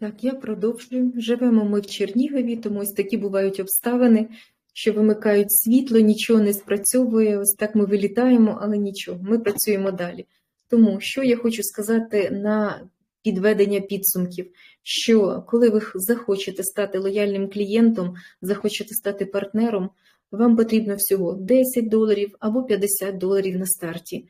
Так, я продовжую. Живемо ми в Чернігові, тому ось такі бувають обставини, що вимикають світло, нічого не спрацьовує. Ось так ми вилітаємо, але нічого, ми працюємо далі. Тому що я хочу сказати на підведення підсумків, що коли ви захочете стати лояльним клієнтом, захочете стати партнером, вам потрібно всього 10 доларів або 50 доларів на старті.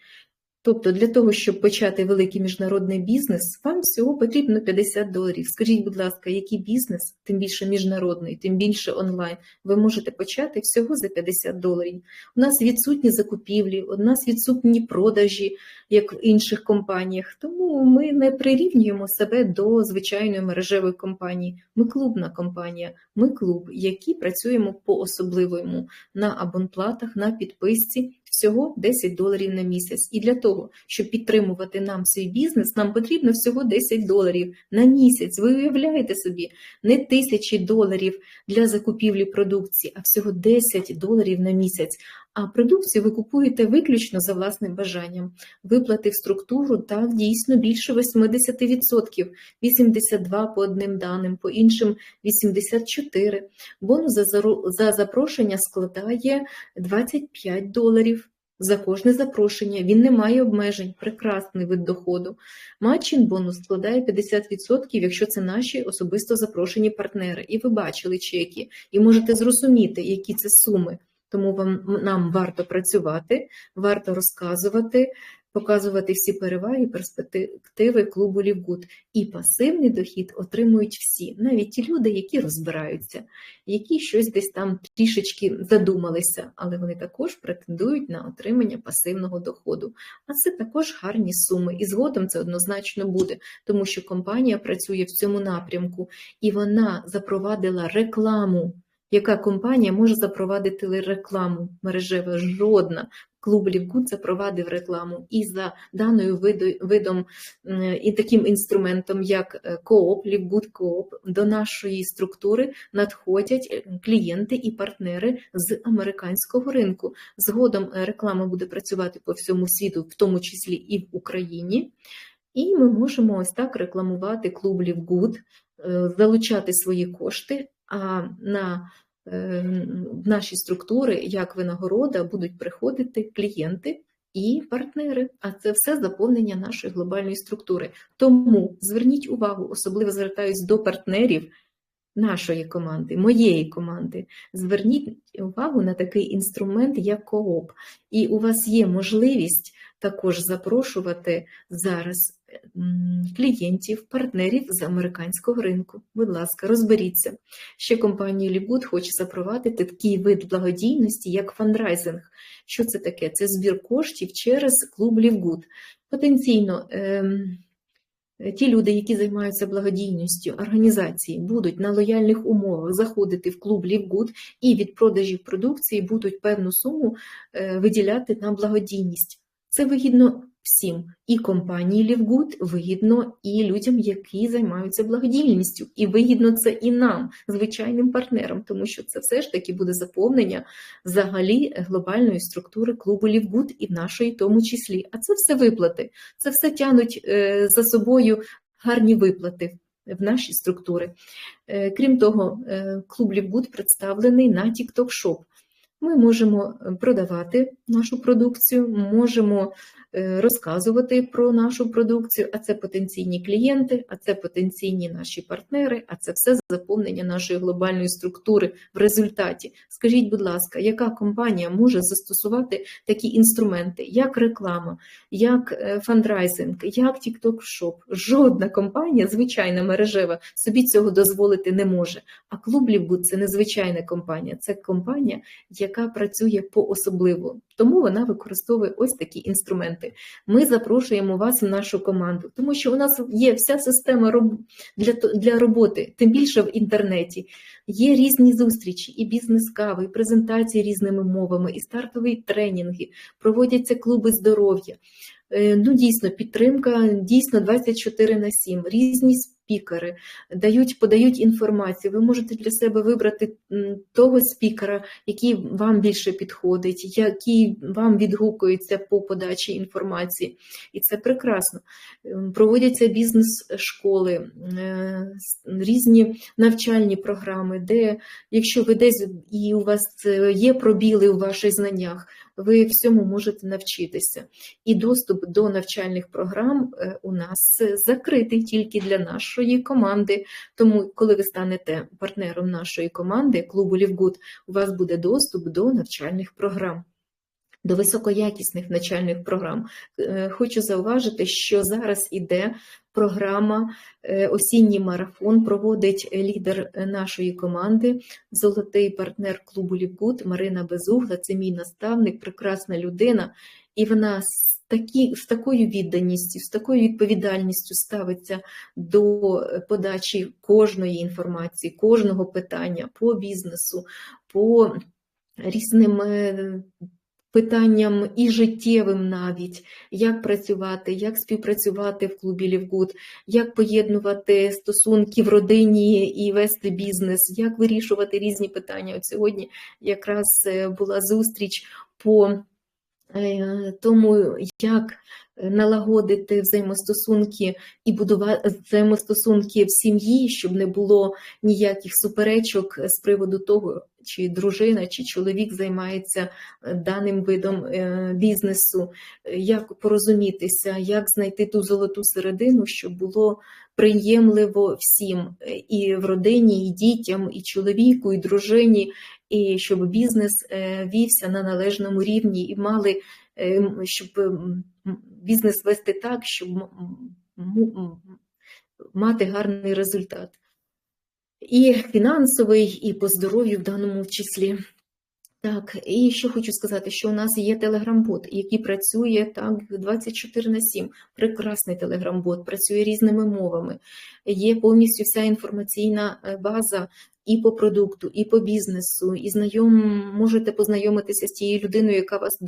Тобто для того, щоб почати великий міжнародний бізнес, вам всього потрібно 50 доларів. Скажіть, будь ласка, який бізнес, тим більше міжнародний, тим більше онлайн, ви можете почати всього за 50 доларів. У нас відсутні закупівлі, у нас відсутні продажі, як в інших компаніях. Тому ми не прирівнюємо себе до звичайної мережевої компанії. Ми клубна компанія, ми клуб, який працюємо по особливому на абонплатах, на підписці. Всього 10 доларів на місяць. І для того, щоб підтримувати нам свій бізнес, нам потрібно всього 10 доларів на місяць. Ви уявляєте собі, не тисячі доларів для закупівлі продукції, а всього 10 доларів на місяць. А продукцію ви купуєте виключно за власним бажанням. Виплати в структуру так дійсно більше 80%, 82% по одним даним, по іншим 84%. Бонус за, за запрошення складає 25 доларів. За кожне запрошення він не має обмежень, прекрасний вид доходу. Матчин бонус складає 50%, якщо це наші особисто запрошені партнери. І ви бачили чеки, і можете зрозуміти, які це суми. Тому вам нам варто працювати, варто розказувати, показувати всі переваги і перспективи клубу Лівгуд. І пасивний дохід отримують всі, навіть ті люди, які розбираються, які щось десь там трішечки задумалися, але вони також претендують на отримання пасивного доходу. А це також гарні суми. І згодом це однозначно буде, тому що компанія працює в цьому напрямку і вона запровадила рекламу. Яка компанія може запровадити рекламу мережева? Жодна. Клуб Лівгуд запровадив рекламу і за даною видом і таким інструментом, як е, Кооп, Лівгуд Кооп, до нашої структури надходять е, клієнти і партнери з американського ринку. Згодом е, реклама буде працювати по всьому світу, в тому числі і в Україні. І ми можемо ось так рекламувати клуб Лівгуд, залучати свої кошти, а на е, наші структури, як винагорода, будуть приходити клієнти і партнери. А це все заповнення нашої глобальної структури. Тому зверніть увагу, особливо звертаюсь до партнерів нашої команди, моєї команди. Зверніть увагу на такий інструмент, як кооп. І у вас є можливість також запрошувати зараз клієнтів, партнерів з американського ринку. Будь ласка, розберіться. Ще компанія Лівгуд хоче запровадити такий вид благодійності, як фандрайзинг. Що це таке? Це збір коштів через клуб Лівгуд. Потенційно. ем, Ті люди, які займаються благодійністю, організації, будуть на лояльних умовах заходити в клуб Лівгуд і від продажів продукції будуть певну суму е, виділяти на благодійність. Це вигідно всім. І компанії Лівгуд вигідно і людям, які займаються благодійністю. І вигідно це і нам, звичайним партнерам, тому що це все ж таки буде заповнення взагалі глобальної структури клубу Лівгуд і нашої тому числі. А це все виплати. Це все тянуть е, за собою гарні виплати в наші структури. Е, Крім того, е, клуб Лівгуд представлений на TikTok Shop. Ми можемо е, продавати нашу продукцію, можемо е, розказувати про нашу продукцію, а це потенційні клієнти, а це потенційні наші партнери, а це все заповнення нашої глобальної структури в результаті. Скажіть, будь ласка, яка компанія може застосувати такі інструменти, як реклама, як е, фандрайзинг, як TikTok Shop? Жодна компанія, звичайна мережева, собі цього дозволити не може. А клуб Лівгуд – це незвичайна компанія, це компанія, яка працює по-особливо. Тому вона використовує ось такі інструменти. Ми запрошуємо вас в нашу команду, тому що у нас є вся система для, для роботи, тим більше в інтернеті. Є різні зустрічі, і бізнес-кави, і презентації різними мовами, і стартові тренінги, проводяться клуби здоров'я. Е, Ну, дійсно, підтримка дійсно 24 на 7, різні спікери, дають, подають інформацію. Ви можете для себе вибрати того спікера, який вам більше підходить, який вам відгукується по подачі інформації. І це прекрасно. Ем, Проводяться бізнес-школи, е, різні навчальні програми, де якщо ви десь і у вас е, є пробіли у ваших знаннях, ви всьому можете навчитися. І доступ до навчальних програм е, у нас е, закритий тільки для нашої команди. Тому, коли ви станете партнером нашої команди, клубу Лівгуд, у вас буде доступ до навчальних програм. До високоякісних навчальних програм. Е, Хочу зауважити, що зараз іде програма е, Осінній марафон, проводить лідер нашої команди, золотий партнер клубу Лівгуд Марина Безугла. Це мій наставник, прекрасна людина, і вона такі, з такою відданістю, з такою відповідальністю ставиться до подачі кожної інформації, кожного питання по бізнесу, по різним е, питанням і життєвим навіть, як працювати, як співпрацювати в клубі Лівгуд, як поєднувати стосунки в родині і вести бізнес, як вирішувати різні питання. От сьогодні якраз е, була зустріч по е, тому, як налагодити взаємостосунки і будувати взаємостосунки в сім'ї, щоб не було ніяких суперечок з приводу того, чи дружина, чи чоловік займається е, даним видом е, бізнесу, е, як порозумітися, як знайти ту золоту середину, щоб було приємливо всім і в родині, і дітям, і чоловіку, і дружині, і щоб бізнес вівся на належному рівні і мали, щоб бізнес вести так, щоб мати гарний результат. І фінансовий, і по здоров'ю в даному числі. Так, і ще хочу сказати, що у нас є телеграм-бот, який працює так 24 на 7. Прекрасний телеграм-бот, працює різними мовами. Є повністю вся інформаційна е, база і по продукту, і по бізнесу, і знайом можете познайомитися з тією людиною, яка вас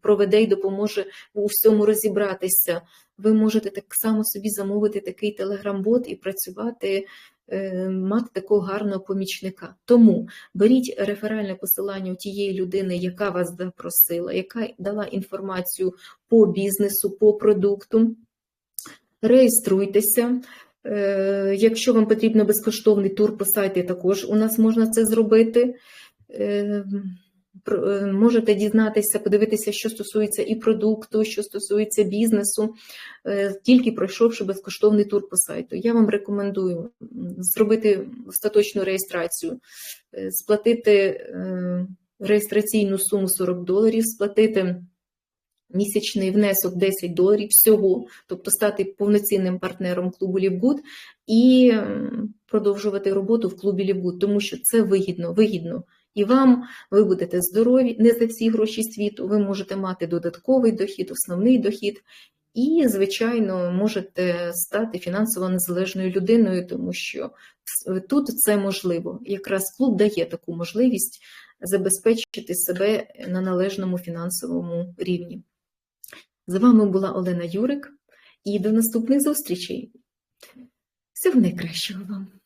проведе і допоможе у всьому розібратися. Ви можете так само собі замовити такий телеграм-бот і працювати, мати такого гарного помічника. Тому беріть реферальне посилання у тієї людини, яка вас запросила, яка дала інформацію по бізнесу, по продукту. Реєструйтеся. Е, Якщо вам потрібно безкоштовний тур по сайті, також у нас можна це зробити. Е, Можете дізнатися, подивитися, що стосується і продукту, що стосується бізнесу, е, тільки пройшовши безкоштовний тур по сайту. Я вам рекомендую зробити остаточну реєстрацію, е, сплатити реєстраційну суму 40 доларів, сплатити місячний внесок 10 доларів всього, тобто стати повноцінним партнером клубу Лівгуд і продовжувати роботу в клубі Лівгуд, тому що це вигідно, вигідно. І вам ви будете здорові, не за всі гроші світу, ви можете мати додатковий дохід, основний дохід, і, звичайно, можете стати фінансово незалежною людиною, тому що тут це можливо. Якраз клуб дає таку можливість забезпечити себе на належному фінансовому рівні. З вами була Олена Юрик і до наступних зустрічей. Всього найкращого вам!